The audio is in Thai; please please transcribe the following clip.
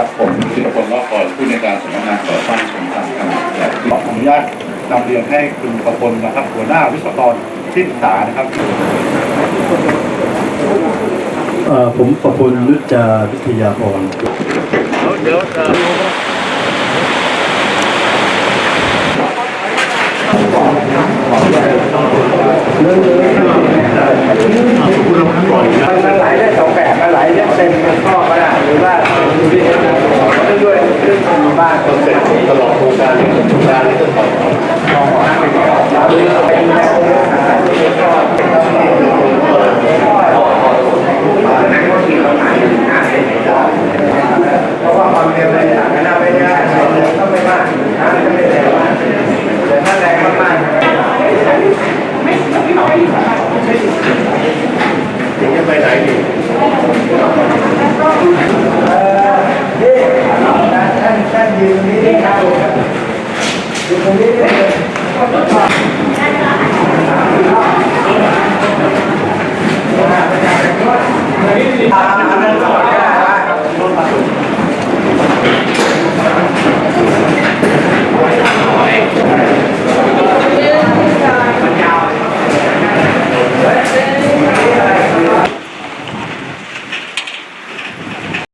ครับผมจิตรพลรอบก่อนผู้ในการสำนักงานก่อสร้างโครงการขนาดใหญ่ขออนุญาตนำเรียนให้คุณประพลนะครับหัวหน้าวิศวกรที่ปรึกษานะครับผมประพลยุจาวิทยาพรเดี๋ยวมันไหลได้สองแบบมันไหลได้เต็มเป็นท่อก็ได้หรือว่า ด้วยเรื่องของบ้านคนเสร็จตลอดโครงการโครงการนี้ก็ต่อหรือเป็นแนวเ Thank you.